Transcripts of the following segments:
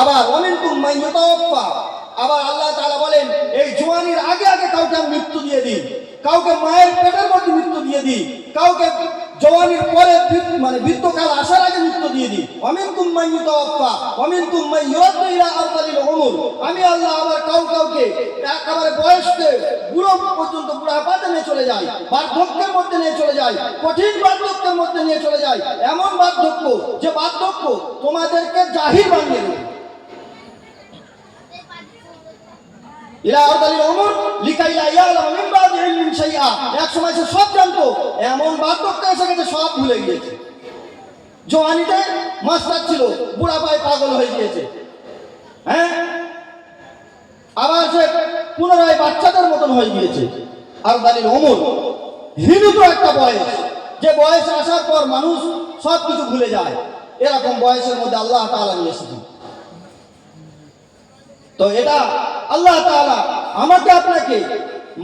আবার অমিন তুমাই মুতাওয়াফা আবার আল্লাহ তাআলা বলেন, এই জোয়ানির আগে আগে কাউকে মৃত্যু দিয়ে দিই। কাউকে মায়ের পেটের মধ্যে মৃত্যু দিয়ে দিই। কাউকে জওয়ানির পরে মানে বৃত্তকাল আসার আগে মৃত্যু দিয়ে দিই। অমিন তুমাই মুতাওয়াফা অমিন তুমাই ইউরাদ্দু ইলা আমি আল্লাহ আবার কাউ, কাউকে একেবারে বয়সকে, বুড়ো পর্যন্ত বুড়াপাতে নিয়ে চলে যায় বার্ধক্যের মধ্যে নিয়ে চলে যায় কঠিন বার্ধক্যের মধ্যে নিয়ে চলে যায় এমন বার্ধক্য যে বার্ধক্য তোমাদেরকে জাহির বানিয়ে দেবে। আরদালিল এক সময় সে সব জানতো, এমন সব ভুলে গিয়েছে। মাস্টার ছিল পাগল হয়ে গিয়েছে। হ্যাঁ? আবার সে পুনরায় বাচ্চাদের মতন হয়ে গিয়েছে। আর দালিল অমর তো একটা বয়স। যে বয়সে আসার পর মানুষ সব কিছু ভুলে যায়। এরকম বয়সের মধ্যে আল্লাহ তাআলা নিয়ে তো এটা আল্লাহ তাআলা আমাকে আপনাকে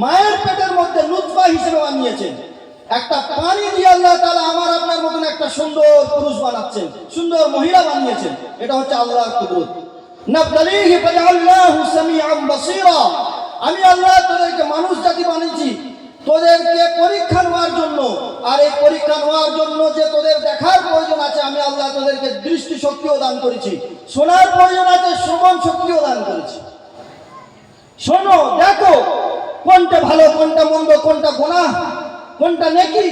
মায়ের পেটের মধ্যে লুৎফা হিসেবে বানিয়েছেন। একটা পানি দিয়ে আল্লাহ তাআলা আমার আপনার মতন একটা সুন্দর পুরুষ বানাচ্ছেন, সুন্দর মহিলা বানিয়েছেন। এটা হচ্ছে আল্লাহর কুদরত। আমি আল্লাহ তোদেরকে মানুষ জাতি বানিয়েছি তোদেরকে পরীক্ষা নেওয়ার জন্য, আর এই পরীক্ষা নেওয়ার জন্য যে তোদের দেখার প্রয়োজন আছে, আমি আল্লাহ তোদেরকে দৃষ্টি শক্তিও দান করেছি। শোনার প্রয়োজন আছে, শ্রবণ শক্তিও দান করেছি। শোনো, দেখো, কোনটা ভালো, কোনটা মন্দ, কোনটা গোনা কোনটা নেকি,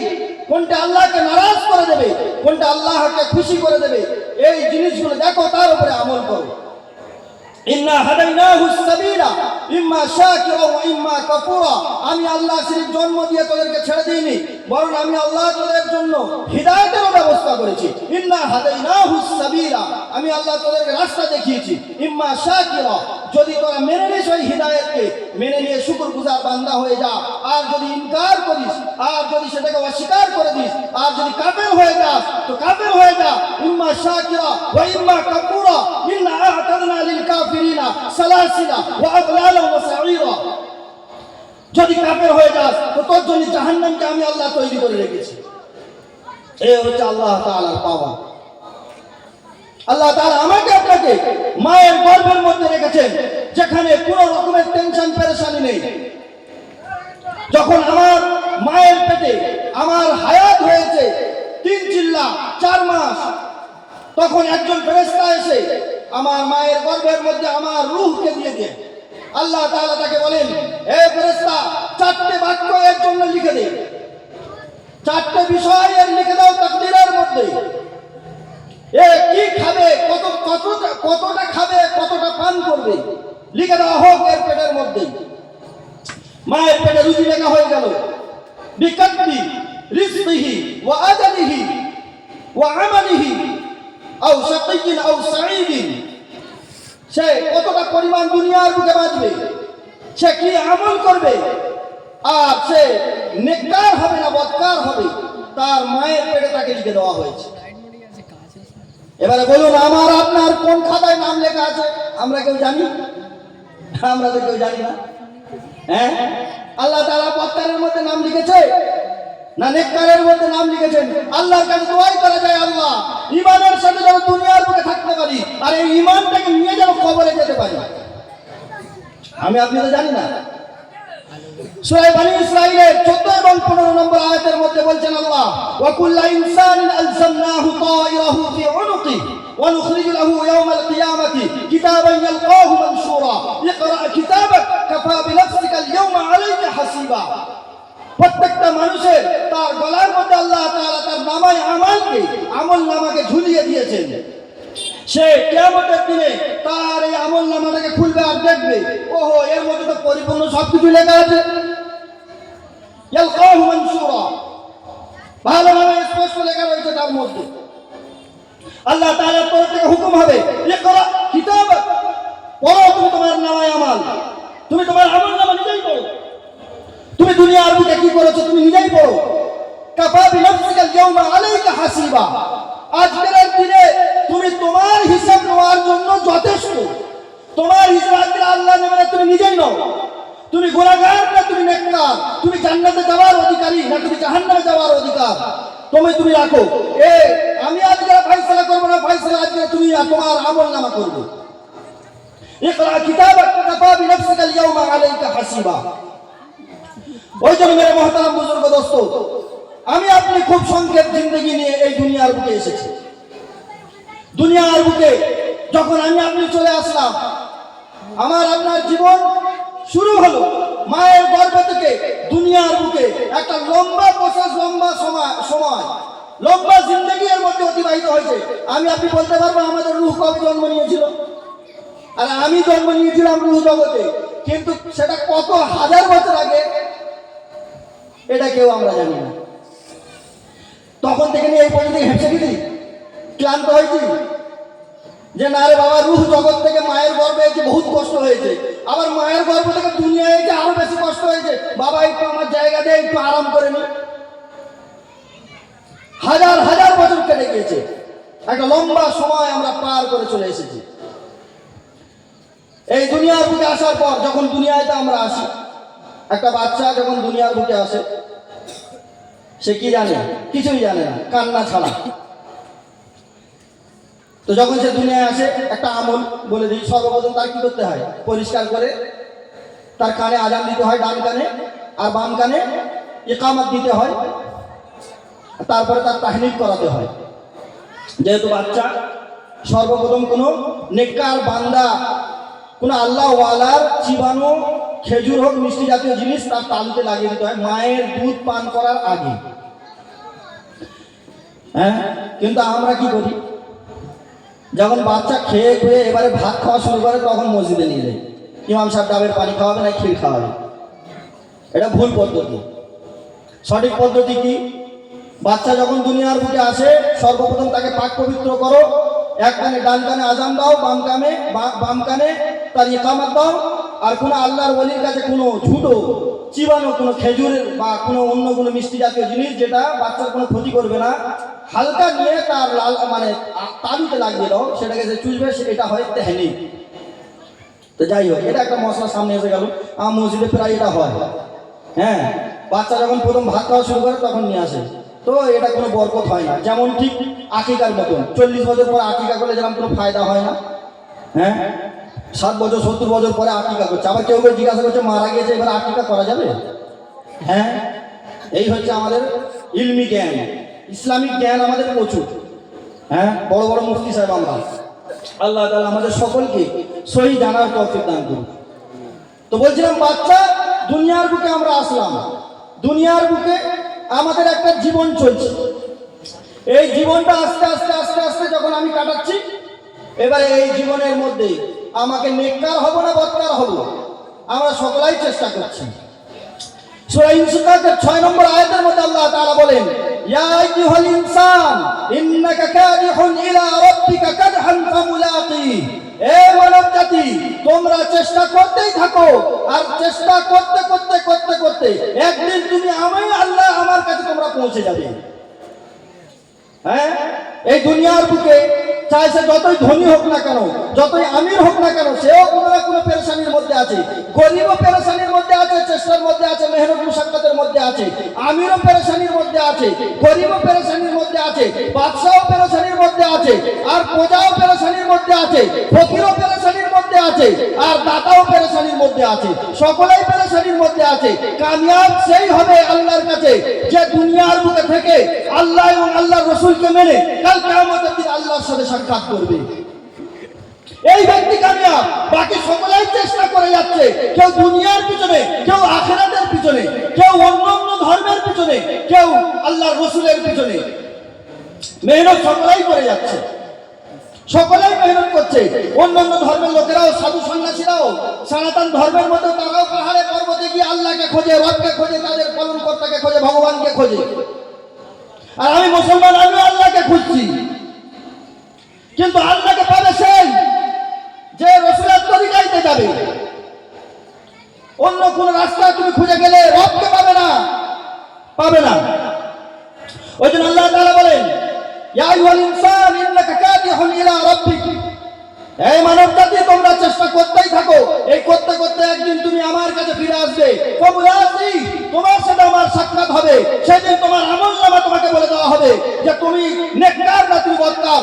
কোনটা আল্লাহকে নারাজ করে দেবে, কোনটা আল্লাহকে খুশি করে দেবে, এই জিনিসগুলো দেখো, তার উপরে আমল করো। আমি আল্লাহ সিরিফ জন্ম দিয়ে তোদেরকে ছেড়ে দিইনি, বরং আমি আল্লাহ তোদের জন্য হিদায়াতের ব্যবস্থা করেছি। ইন্না হাদাইনাহু সাবিলা আমি আল্লাহ তোদেরকে রাস্তা দেখিয়েছি। ইম্মা শাকিরা যদি তোরা মেনে নিস ওই হিদায়াতকে, মেনে নিয়ে শুকর গুজার বান্দা হয়ে যা। আর যদি ইনকার করিস, আর যদি সেটাকে অস্বীকার করে দিস, আর যদি কাফের হয়ে যাস, তো কাফের হয়ে যা। ইম্মা শাকিরা ওয়া ইম্মা কাফুরা, ইন্না আ'তাদনা লিল কাফিরিনা সালাসিলা ওয়া আগলালা ওয়া সাঈরা। যদি কাফের হয়ে যাস, তো তোর জন্য জাহান্নামকে আমি আল্লাহ তৈরি করে রেখেছি। এই হচ্ছে আল্লাহ তাআলার পাওয়া। আল্লাহ তাআলা আমাকে আপনাকে মায়ের গর্ভের মধ্যে রেখেছেন, যেখানে কোনো রকমের টেনশন পেরেশানি নেই। যখন আমার মায়ের পেটে আমার হায়াত হয়েছে, তিন চিল্লা, চার মাস, তখন একজন ফেরেশতা এসে আমার মায়ের গর্ভের মধ্যে আমার রূহকে দিয়ে দিয়ে আল্লাহ তাআলা তাকে বলেন, হে ফেরেশতা, চারটে বাক্য এর জন্য লিখে দে। চারটে বিষয় এর লিখে দাও তাকদীরের মধ্যে। এ কি খাবে? কত, কতটা কতটা খাবে? কতটা পান করবে? লিখে দেওয়া হোক এর পেটের মধ্যে। মায়ের পেটে রুজি লেখা হয়ে গেল। বিকল্পি রিজকিহি ওয়া আজালিহি ওয়া আমালিহি, আও শাকিয়িন আও সাঈদিন। সে কতটা পরিমাণ দুনিয়ার বুকে বাঁচবে? সে কি আমল করবে? আর সে নেককার হবে না বদকার হবে? তার মায়ের পেটে তাকে লিখে দেওয়া হয়েছে। এবারে বলুন, আমার আপনার কোন খাতায় নাম লেখা আছে? আমরা কেউ জানি? আমরা তো কেউ জানি না। হ্যাঁ? আল্লাহ তাআলা পত্তারের মধ্যে নাম লিখেছে? না নেককারের মধ্যে নাম লিখেছেন? আল্লাহর কাছে দোয়াই করা যায় আল্লাহ? ইমানের সাথে যেন দুনিয়ার বুকে থাকতে পারি, আর এই ইমানটাকে নিয়ে যেন কবরে যেতে পারি। আমি আপনি তো জানি না। সূরা বনি ইসরাঈলের 14 এবং 15 নম্বর আয়াতের বলছেন আল্লাহ ওয়া কুল্লু ইনসানিন আলজামনাহু তায়রাহু ফি উনুকি ওয়া নুখরিজু লাহু ইয়াওমাল কিয়ামাতি কিতাবান ইয়ালকাহু মানশুরা ইকরা কিতাবাক কাফা বিনাফসিকা আল-ইয়াওমা আলাইকা হাসিবা প্রত্যেকটা মানুষের তার গলার মধ্যে আল্লাহ তাআলা তার নামায় আমালকে, আমল নামাকে ঝুলিয়ে দিয়েছেন। সে কেয়ামতের দিনে তার এই আমল নামাটাকে খুলবে আর দেখবে, ওহো, এর মধ্যে তো পরিপূর্ণ সবকিছু লেখা আছে। ইয়ালকাহু মানসুরা ভালোভাবে স্পষ্ট লেখা রয়েছে তার মধ্যে। আল্লাহ তাআলার তরফ থেকে হুকুম হবে ইকরা কিতাবাক পড়ো, তুমি তোমার নামায় আমাল। তুমি তোমার আমল নামা নিজেই পড়ো। তুমি দুনিয়ার বুকে কি করেছ তুমি নিজেই পড়ো। কাফা বিনফসিকা ইয়াউমা আলাইকা হাসিবা। আজকের দিনে তুমি তোমার হিসাব নেওয়ার জন্য যথেষ্ট। তোমার হিসাব আজকে আল্লাহ নেবে তুমি নিজেই নাও। তুমি গুনাহগার না তুমি নেককার তুমি জান্নাতে যাওয়ার অধিকারী না তুমি জাহান্নামে যাওয়ার অধিকার? তুমি তুমি রাখো। এ, আমি আজকে ফয়সালা করব না ফয়সালা আজকে তুমি তোমার আমল নামা করবে। ইকরা কিতাবাক কাফা বিনফসিকা আল-ইয়াওমা আলাইকা হাসিবা। ওই জন্য মেরে মহতারাম বুজুর্গ দোস্ত, আমি আপনি খুব সংক্ষেপ জিন্দগি নিয়ে এই দুনিয়ার বুকে এসেছি। দুনিয়ার বুকে যখন আমি আপনি চলে আসলাম, আমার আপনার জীবন শুরু হলো মায়ের গর্ভ থেকে দুনিয়ার বুকে একটা লম্বা প্রসেস, লম্বা সময় সময়। লম্বা জিন্দগি এর মধ্যে অতিবাহিত হয়েছে। আমি, আপনি বলতে পারব আমাদের রুহ কবে জন্ম নিয়েছিল? আর আমি জন্ম নিয়েছিলাম রুহ জগতে। কিন্তু সেটা কত হাজার বছর আগে? এটা কেউ আমরা জানি না। তখন থেকে নিয়ে এই পর্যন্ত হেঁটে গেছি। ক্লান্ত হয়েছি। যে না রে বাবা, রুহ জগৎ থেকে মায়ের এসে বহুত কষ্ট হয়েছে। আবার মায়ের গর্ভ থেকে দুনিয়া এসে আরও বেশি কষ্ট হয়েছে। বাবা, একটু আমার জায়গা দিয়ে একটু আরাম করে নি। হাজার হাজার বছর কেটে গিয়েছে। একটা লম্বা সময় আমরা পার করে চলে এসেছি। এই দুনিয়ার বুকে আসার পর যখন দুনিয়াতে আমরা আসি, একটা বাচ্চা যখন দুনিয়ার বুকে আসে, সে কি জানে? কিছুই জানে না, কান্না ছাড়া। তো যখন সে দুনিয়ায় আসে, একটা আমল বলে দিই, সর্বপ্রথম তার কি করতে হয়? পরিষ্কার করে তার কানে আজান দিতে হয়, ডান কানে আর বাম কানে একামত দিতে হয়, তারপরে তার তাহনিক করাতে হয়। যেহেতু বাচ্চা, সর্বপ্রথম কোনো নেককার বান্দা, কোনো আল্লাহ ওয়ালার চিবানো খেজুর হোক, মিষ্টি জাতীয় জিনিস তার তালুতে লাগিয়ে দিতে হয়, মায়ের দুধ পান করার আগে। হ্যাঁ? কিন্তু আমরা কি করি? যখন বাচ্চা খেয়ে খেয়ে এবারে ভাত খাওয়া শুরু করে, তখন মসজিদে নিয়ে যায়। ইমাম সাহেব ডাবের পানি খাওয়াবে না, ক্ষীর খাওয়াবে। এটা ভুল পদ্ধতি। সঠিক পদ্ধতি কি? বাচ্চা যখন দুনিয়ার বুকে আসে, সর্বপ্রথম তাকে পাক পবিত্র করো। এক কানে ডান কানে আজান দাও, বাম কানে বাম কানে তার ইকামাত দাও। আর কোনো আল্লাহর বলির কাছে কোনো ঝুটো, চিবানো কোনো খেজুরের বা কোনো অন্য কোনো মিষ্টি জাতীয় জিনিস যেটা বাচ্চার কোনো ক্ষতি করবে না হালকা নিয়ে তার লাল মানে তালুতে লাগিয়ে দাও সেটাকে যে চুষবে এটা হয় তেহনি। তো যাই হোক, এটা একটা মশলা সামনে এসে গেল। আমার মসজিদে প্রায় এটা হয়। হ্যাঁ বাচ্চা যখন প্রথম ভাত খাওয়া শুরু করে, তখন নিয়ে আসে। তো এটা কোনো বরকত হয় না। যেমন ঠিক আকিকার মতন। চল্লিশ বছর পরে আকিকা করলে যেমন কোনো ফায়দা হয় না। হ্যাঁ ষাট বছর, সত্তর বছর পরে আকিকা করছে। আবার কেউ কেউ জিজ্ঞাসা করছে, মারা গিয়েছে, এবার আকিকা করা যাবে? হ্যাঁ এই হচ্ছে আমাদের ইলমি জ্ঞান। ইসলামিক জ্ঞান আমাদের প্রচুর। হ্যাঁ? বড় বড় মুফতি সাহেব আমরা। আল্লাহ তাআলা আমাদের সকলকে সহি জানার তৌফিক দান করুন তো বলছিলাম, বাচ্চা, দুনিয়ার বুকে আমরা আসলাম। দুনিয়ার বুকে আমাদের একটা জীবন চলছে। এই জীবনটা আস্তে আস্তে আস্তে আস্তে যখন আমি কাটাচ্ছি, এবারে এই জীবনের মধ্যে আমাকে নেককার হব না বৎকার হব? আমরা সকলাই চেষ্টা করছি। 6 নম্বর আয়াতের মধ্যে আল্লাহ তারা বলেন ইয়া আইয়ুহাল ইনসান ইন্নাকা কাদিহুন ইলা রাব্বিকা কাদহান ফামুলাকি এ মানব জাতি, তোমরা চেষ্টা করতেই থাকো, আর চেষ্টা করতে করতে করতে করতে একদিন তুমি আমি আল্লাহ আমার কাছে তোমরা পৌঁছে যাবে। হ্যাঁ? এই দুনিয়ার বুকে চাই সে যতই ধনী হোক না কেন, যতই আমির হোক না কেন, সেও কোনো না কোনো পেরেশানির মধ্যে আছে। গরিবও পেরেশানির মধ্যে আছে, চেষ্টার মধ্যে আছে, মেহনত মুসাক্কাতের মধ্যে আছে, আমিরও পেরেশানির মধ্যে আছে, গরিবও পেরেশানির মধ্যে আছে, বাদশাও পেরেশানির মধ্যে আছে, আর প্রজাও পেরেশানির মধ্যে আছে, ফকিরও পেরেশানির মধ্যে আছে, আর দাতাও পেরেশানির মধ্যে আছে, সকলেই পেরেশানির মধ্যে আছে। কামিয়াব সেই হবে আল্লাহর কাছে, যে দুনিয়ার বুকে থেকে আল্লাহ এবং আল্লাহর রসুলকে মেনে কাল কেমতের দিন আল্লাহর সাথে সাক্ষাৎ করবে। এই ব্যক্তি কামিয়াব। বাকি সকলেই চেষ্টা করে যাচ্ছে। কেউ দুনিয়ার পিছনে, কেউ আখেরাতের পিছনে, কেউ অন্য অন্য ধর্মের পিছনে, কেউ আল্লাহর রসুলের পিছনে। মেহনত সকলেই করে যাচ্ছে। সকলেই মেহনত করছে। অন্যান্য ধর্মের লোকেরাও, সাধু সন্ন্যাসীরাও, সনাতন ধর্মের মধ্যে তারাও পাহাড়ে পর্বতে গিয়ে আল্লাহকে খোঁজে, রবকে খোঁজে, তাদের পালন কর্তাকে খোঁজে, ভগবানকে খোঁজে। আর আমি মুসলমান আমি আল্লাহকে খুঁজছি। কিন্তু আল্লাহকে পাবে সেই যে রসুলের তরিকাইতে যাবে। অন্য কোন রাস্তা তুমি খুঁজে গেলে রবকে পাবে না পাবে না। ওই জন্য আল্লাহ তারা বলেন, ইয়া আইয়ুহাল ইনসান, ইন্নাকা কাদিহুন ইলা রাব্বিক। এই মানব জাতি তোমরা চেষ্টা করতেই থাকো। এই করতে করতে একদিন তুমি আমার কাছে ফিরে আসবে। আসি তোমার সাথে আমার সাক্ষাৎ হবে। সেদিন তোমার আমল নামা তোমাকে বলে দেওয়া হবে যে তুমি নেককার না তুমি বদকার।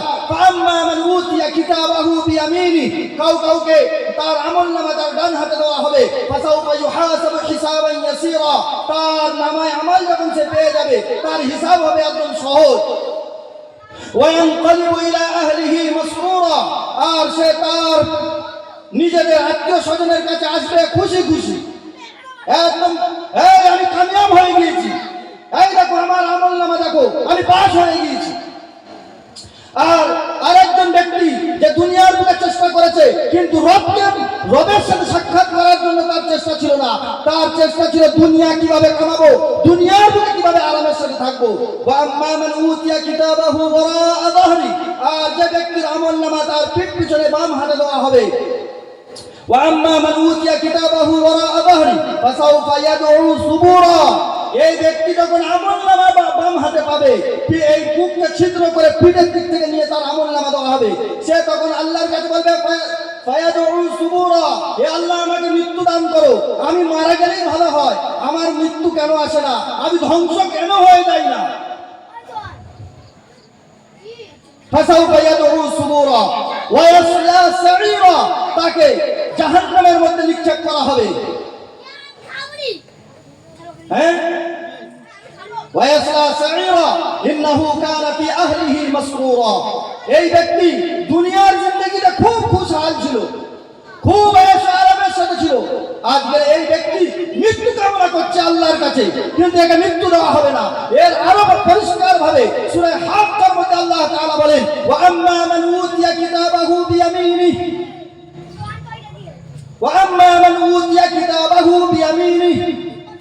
কাউ কাউকে তার আমল নামা তার ডান হাতে দেওয়া হবে। ফাসাউফা ইউহাসাবু হিসাবান তার নামায় আমল যখন সে পেয়ে যাবে, তার হিসাব হবে একদম সহজ। وينقلب إلى أهله مسرورا আর সে তার নিজেদের আত্মীয় স্বজনের কাছে আসবে খুশি খুশি একদম এই আমি কামিয়াব হয়ে গিয়েছি এই দেখো আমার আমল নামা দেখো আমি পাস হয়ে গিয়েছি আর আরেকজন ব্যক্তি যে দুনিয়ার বুকে চেষ্টা করেছে কিন্তু রবকে রবের সাথে চেষ্টা ছিল না তার চেষ্টা ছিল দুনিয়া কিভাবে কামাবো দুনিয়ার বুকে কিভাবে আরামের সাথে থাকবো ওয়া আম্মা মান উতিয়া কিতাবাহু ওয়ারাআ যাহরি আর যে ব্যক্তির আমল নামা তার পিঠ পিছনে বাম হাতে দেওয়া হবে واما من اوتي كتابه وراء ظهري فسوف يدعو ثبورا এই ব্যক্তি যখন আমল নামা বাম হাতে পাবে পি- এই বুককে ছিদ্র করে পিঠের দিক থেকে নিয়ে তার আমল নামা দেওয়া হবে সে তখন আল্লাহর কাছে বলবে "ফা- ফায়াদউ সুবুরা হে আল্লাহ আমাকে মৃত্যু দান করো। আমি মারা গেলেই ভালো হয়। আমার মৃত্যু কেন আসে না? আমি ধ্বংস কেন হয়ে যাই না? তাকে জাহান্নামের মধ্যে নিক্ষেপ করা হবে। হ্যাঁ? ওয়াসলা সাইরা ইন্নাহু কানা ফি আহলিহি মাসরুরা। এই ব্যক্তি দুনিয়ার জিন্দেগিতে খুব খুশহাল ছিল, খুব আয়েশ আরামের সাথে ছিল। আজকে এই ব্যক্তি মৃত্যু কামনা করছে আল্লাহর কাছে, কিন্তু একে মৃত্যু দেওয়া হবে না। এর আরও পরিষ্কার ভাবে সুরে হাত তার মধ্যে আল্লাহ তাআলা বলেন, ওয়া আম্মা মান উতিয়া কিতাবাহু বিয়ামিনিহি। ওয়া আম্মা মান উতিয়া কিতাবাহু বিয়ামিনিহি।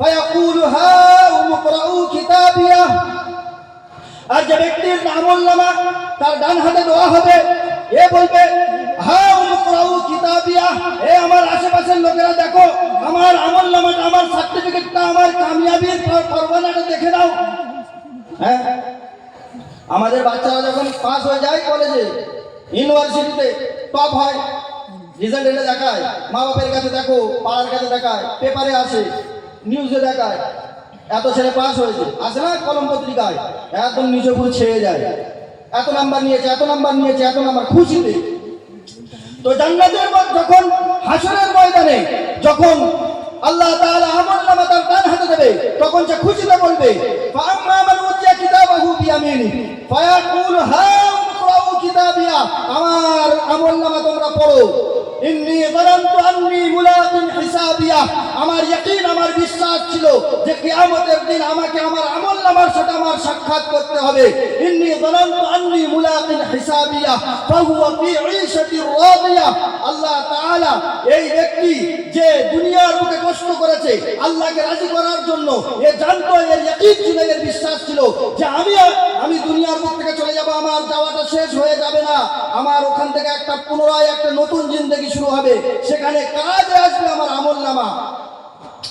ফায়াকুলু হা বিয়া আর যে ব্যক্তির আমল নামা তার ডান হাতে দেওয়া হবে, এ বলবে হ্যাঁ আশেপাশের লোকেরা দেখো, আমার আমল আমার সার্টিফিকেটটা, আমার কামিয়াবির দেখে দাও হ্যাঁ? আমাদের বাচ্চারা যখন পাস হয়ে যায় কলেজে, ইউনিভার্সিটিতে টপ হয়, রেজাল্ট এটা দেখায় মা বাপের কাছে দেখো, পাড়ার কাছে দেখায়, পেপারে আসে, নিউজে দেখায়। এত ছেলে পাস হয়েছে। আসে না কলম পত্রিকায়? একদম নিচে পুরো ছেড়ে যায়। এত নাম্বার নিয়েছে, এত নাম্বার নিয়েছে, এত নাম্বার, খুশিতে। তো জান্নাতের মধ্যে যখন হাসরের ময়দানে, যখন আল্লাহ তাআলা আমল নামা তার ডান হাতে দেবে, তখন সে খুশিতে বলবে ফাআম্মা মান উতিয়া কিতাবাহু বিয়ামিনি, ফায়াকুল হা কিতাবিয়া। আমার আমল নামা তোমরা পড়ো। ইন্নী যারানতু আন্নি মুলাকিন হিসাবিয়া। আমার ইয়াকিন, আমার বিশ্বাস ছিল যে কিয়ামতের দিন আমাকে আমার আমল নামার সাথে আমার সাক্ষাৎ করতে হবে। ইন্নি যারানতু আন্নি মুলাকিন হিসাবিয়া। ফাহুয়া ফি ঈশাতির রাদিয়া। আল্লাহ তাআলা এই ব্যক্তি যে দুনিয়ার বুকে কষ্ট করেছে, আল্লাহকে রাজি করার জন্য এ জানতো এর ইয়াকিন ছিল এর বিশ্বাস ছিল যে আমি আমি দুনিয়ার বুক থেকে চলে যাব, আমার যাওয়াটা শেষ হয়ে যাবে না। আমার ওখান থেকে একটা পুনরায় একটা নতুন জিন্দগি শুরু হবে। সেখানে কাজে আসবে আমার আমল নামা।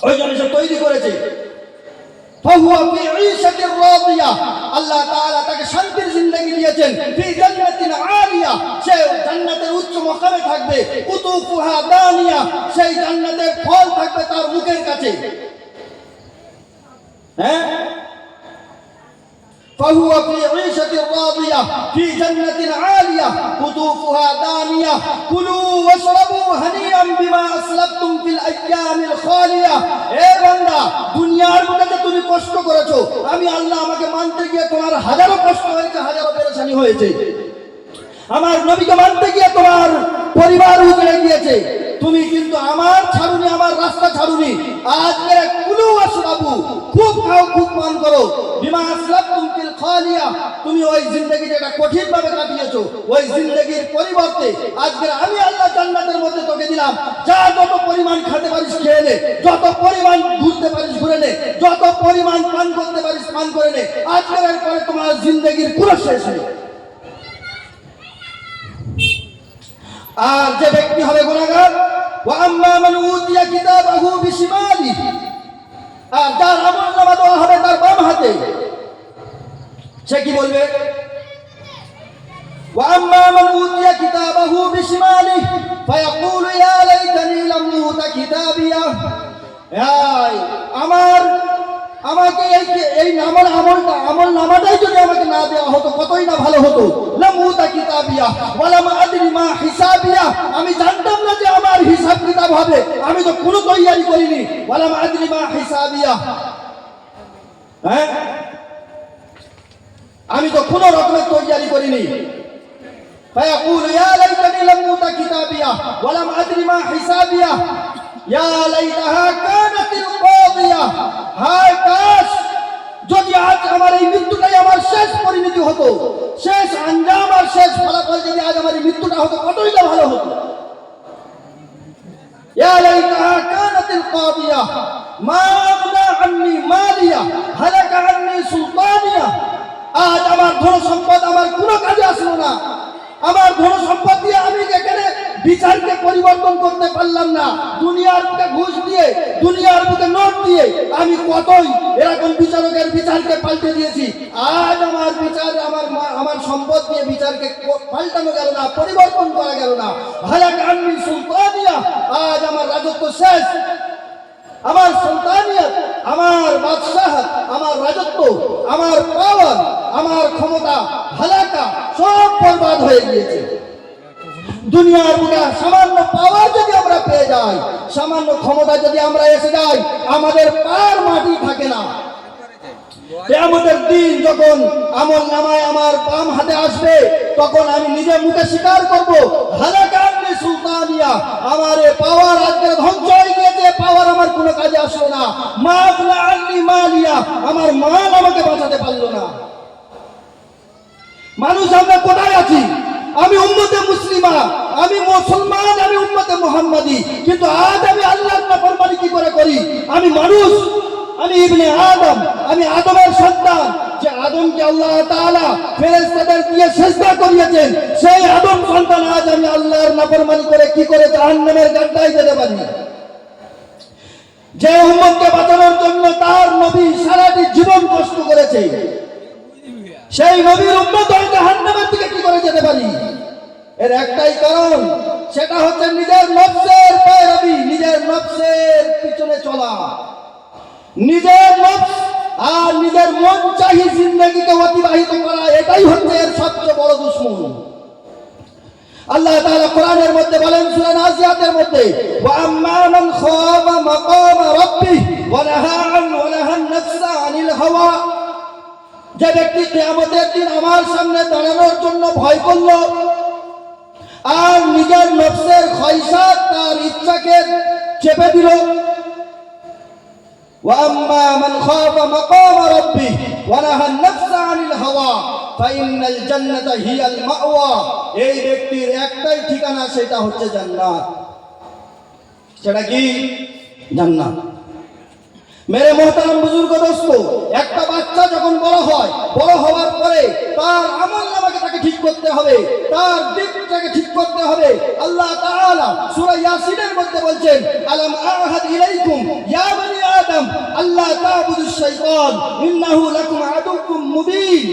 ওই জন্য সে তৈরি করেছে। فهو في عيشة راضية আল্লাহ তাআলা তাকে শান্তির জিন্দেগি দিয়েছেন ফি জান্নাতিন আলিয়া সে জান্নাতের উচ্চ মকামে থাকবে কুতুফুহা দানিয়া সেই জান্নাতের ফল থাকবে তার মুখের কাছে হ্যাঁ فهو في عيشة راضية في جنة عالية قطوفها دانية كلوا واشربوا هنيئا بما أسلفتم في الأيام الخالية এ বান্দা দুনিয়ার বুকে তুমি কষ্ট করেছো আমি আল্লাহ আমাকে মানতে গিয়ে তোমার হাজারো কষ্ট হয়েছে হাজারো পেরেশানি হয়েছে আমার নবীকে মানতে গিয়ে তোমার পরিবার উজড়ে গিয়েছে তুমি কিন্তু আমার ছাড়ুনি, আমার রাস্তা ছাড়ুনি। আজকে কুলু আসরাবু খুব খাও, খুব পান করো। বিমা আসলাম ফিল খালিয়া, তুমি ওই জিন্দগি যেটা কঠিন ভাবে কাটিয়েছো। ওই জিন্দগির পরিবর্তে আজকে আমি আল্লাহ জান্নাতের মধ্যে তোকে দিলাম। যা যত পরিমাণ খেতে পারিস খেয়ে নে, যত পরিমাণ ঘুরতে পারিস ঘুরে নে, যত পরিমাণ পান করতে পারিস পান করে নে। আজকের পরে তোমার জিন্দগির পুরো শেষ নেই আর যে ব্যক্তি হবে গুণাগার ওয়া আম্মা মান উতিয়া কিতাবাহু বিশিমালি আর যার আমল নামা দেওয়া হবে তার বাম হাতে সে কি বলবে ওয়া আম্মা মান উতিয়া কিতাবাহু বিশিমালি فيقول يا ليتني لم أوت كتابيه এই, আমার আমাকে এই যে- এই আমল আমলটা আমল নামাটাই যদি আমাকে না দেওয়া হতো কতই না ভালো হতো লামুতা কিতাবিয়া ওয়ালাম আদরি মা হিসাবিয়া আমি জানতাম না যে আমার হিসাব কিতাব হবে আমি তো কোনো তৈয়ারি করিনি ওয়ালাম আদরি মা হিসাবিয়া হ্যাঁ আমি তো কোনো রকমের তৈয়ারি করিনি فيقول يا ليتني لم اوت كتابيه ولم ادر ما حسابيه যদি আজ আমার এই মৃত্যুটাই আমার শেষ পরিণতি হতো, শেষ আঞ্জাম আর শেষ ফলাফল যদি আজ আমার এই মৃত্যুটা হতো, কতই না ভালো হতো। আমার ধন সম্পদ আমার কোনো কাজে আসলো না। আমার ধন সম্পদ দিয়ে আমি এখানে বিচারকে পরিবর্তন করতে পারলাম না। দুনিয়ার বুকে ঘুষ দিয়ে, দুনিয়ার বুকে নোট দিয়ে আমি কতই এরকম বিচারকের বিচারকে পাল্টে দিয়েছি। আজ আমার বিচার, আমার আমার সম্পদ দিয়ে বিচারকে পাল্টানো গেল না, পরিবর্তন করা গেল না। হালাক আননি সুলতানিয়া, আজ আমার রাজত্ব শেষ। আমার সুলতানিয়ত আমার বাদশাহ, আমার রাজত্ব, আমার পাওয়ার, আমার ক্ষমতা, হালাকা, সব বরবাদ হয়ে গিয়েছে। দুনিয়ার বুকে সামান্য পাওয়ার যদি আমরা পেয়ে যাই, সামান্য ক্ষমতা যদি আমরা এসে যাই, আমাদের পার মাটি থাকে না। কেয়ামতের দিন যখন আমল নামায় আমার বাম হাতে আসবে, তখন আমি নিজে মুখে স্বীকার করব হালাকান্নি সুলতানিয়া, আমার পাওয়ার আজকে ধ্বংস হয়ে পাওয়ার আমার কোনো কাজে আসলো না। মাগনা আন্নি মালিয়া, আমার মান আমাকে বাঁচাতে পারল না। মানুষ, আমরা কোথায় আছি? আমি উম্মতে মুসলিমা, আমি মুসলমান, আমি উম্মতে মুহাম্মাদি। কিন্তু আজ আমি আল্লাহর নাফরমানি কি করে করি? আমি মানুষ, আমি ইবনে আদম, আমি আদমের সন্তান। যে আদমকে আল্লাহ তাআলা ফেরেশতাদের দিয়ে সেজদা করিয়েছেন, সেই আদম সন্তান আজ আমি আল্লাহর নাফরমানি করে কি করে জাহান্নামের গাড্ডায় যেতে পারি? যে উম্মতকে বাঁচানোর জন্য তার নবী সারাটি জীবন কষ্ট করেছে। সেই নবীর উম্মত হয়ে জাহান্নামের দিকে কি করে যেতে পারি? এর একটাই কারণ, সেটা হচ্ছে নিজের নফসের পেরবি নিজের নফসের পিছনে চলা। নিজের নফস আর নিজের মন চাহি জিন্দগিকে অতিবাহিত করা, এটাই হচ্ছে এর সবচেয়ে বড় দুশ্মন। আল্লাহ তাআলা কোরআনের মধ্যে বলেন, সূরা নাজিয়াতের মধ্যে, ওয়া আম্মা মান মাকামা যে ব্যক্তি কিয়ামতের দিন আমার সামনে দাঁড়ানোর জন্য ভয় করলো আর নিজের নফসের খয়সাত তার ইচ্ছাকে চেপে দিল وأما من خاف مقام ربه ونهى النفس عن الهوى فإن الجنة هي المأوى এই ব্যক্তির একটাই ঠিকানা সেটা হচ্ছে জান্নাত সেটা কি জান্নাত মেরে মোহতারাম বুজুর্গ দোস্ত, একটা বাচ্চা যখন বড় হয়, বড় হওয়ার পরে তার আমল নামাকে তাকে ঠিক করতে হবে, তার দিকটাকে ঠিক করতে হবে। আল্লাহ তাআলা সূরা ইয়াসিনের মধ্যে বলছেন, আলাম আহাদ ইলাইকুম, ইয়া বনি আদম আল্লাহ তা'বুদুশ শাইতান, ইন্নাহু লাকুম আদুউম মুবিন।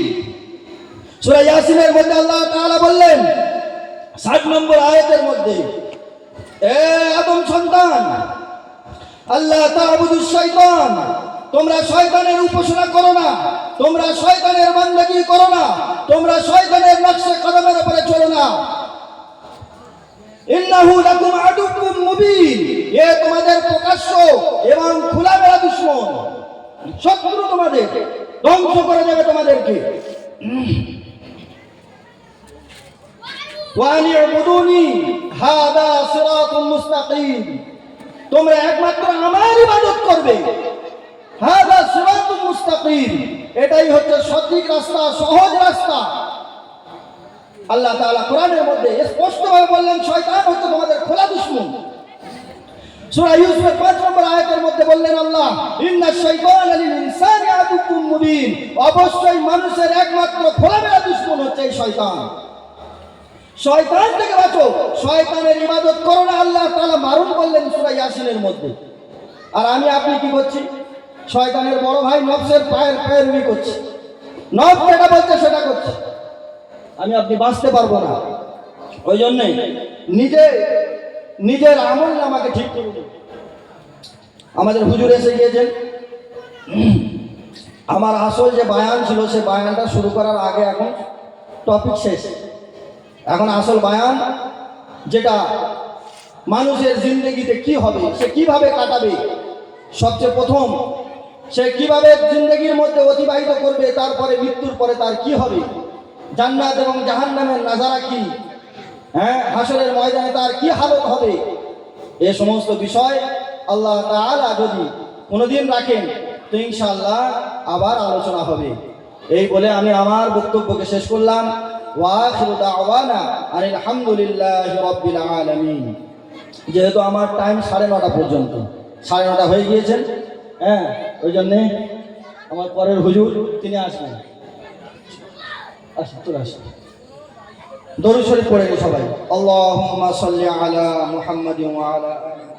সূরা ইয়াসিনের মধ্যে আল্লাহ তাআলা বললেন 60 নম্বর আয়াতের মধ্যে, এ আদম সন্তান আল্লাহ তাআবুদুশ শয়তান, তোমরা শয়তানের উপাসনা করো না, তোমরা শয়তানের বান্দাগি করো না, তোমরা শয়তানের নকশে কদমের উপরে চলো না। ইন্নাহু লাকুম আদুকুম মুবিন, এ তোমাদের প্রকাশ্য এবং খোলামেলা দুশমন। শত্রু তোমাদের, ধ্বংস করে দেবে তোমাদেরকে। ওয়ান ইয়াবুদুনি হাদা সিরাতুল মুস্তাকিম। তোমরা একমাত্র আমার ইবাদত করবে। হাদা মুস্তাকিম। এটাই হচ্ছে সঠিক রাস্তা, সহজ রাস্তা। আল্লাহ তাআলা কোরআনের মধ্যে স্পষ্টভাবে বললেন, শয়তান হচ্ছে তোমাদের খোলা দুশমন। সূরা ইউসুফের 5 নম্বর আয়াতের মধ্যে বললেন আল্লাহ, ইন্না শাইতানা ইনসানি আদুকুম মুবিন। অবশ্যই মানুষের একমাত্র খোলামেলা দুশমন হচ্ছে এই শয়তান। শয়তান থেকে বাঁচো। শয়তানের ইবাদত করো না। মারুন বললেন সূরা ইয়াসিনের মধ্যে। আর আমি আপনি কি করছি? শয়তানের বড় ভাই নফসের পায়ের পায়ের করছি। নফস যেটা বলছে সেটা করছে। আমি আপনি বাঁচতে পারব না। ওই জন্যে নিজে, নিজের আমল আমাকে ঠিক করুন আমাদের হুজুর এসে গিয়েছেন। আমার আসল যে বায়ান ছিল, সে বায়ানটা শুরু করার আগে এখন টপিক শেষ। এখন আসল বায়ান যেটা মানুষের জিন্দগিতে কি হবে? সে কীভাবে কাটাবে? সবচেয়ে প্রথম, সে কীভাবে জিন্দগির মধ্যে অতিবাহিত করবে? তারপরে মৃত্যুর পরে তার কি হবে? জান্নাত এবং জাহান্নামের নাজারা কি? হ্যাঁ হাসরের ময়দানে তার কি হালত হবে? এ সমস্ত বিষয় আল্লাহ তাআলা যদি কোনোদিন রাখেন, তো ইনশাল্লাহ আবার আলোচনা হবে। এই বলে আমি আমার বক্তব্যকে শেষ করলাম। ওয়াখিরু দাওয়ানা আনিল হামদুলিল্লাহি রাব্বিল আলামিন। যেহেতু আমার টাইম সাড়ে নটা পর্যন্ত। সাড়ে নটা হয়ে গিয়েছেন হ্যাঁ ওই জন্যে আমার পরের হুজুর, তিনি আসবেন। আসুন, চলে আসুন। দরুদ শরীফ পড়ে সবাই। আল্লাহ সাল্লি আলা আলা আলি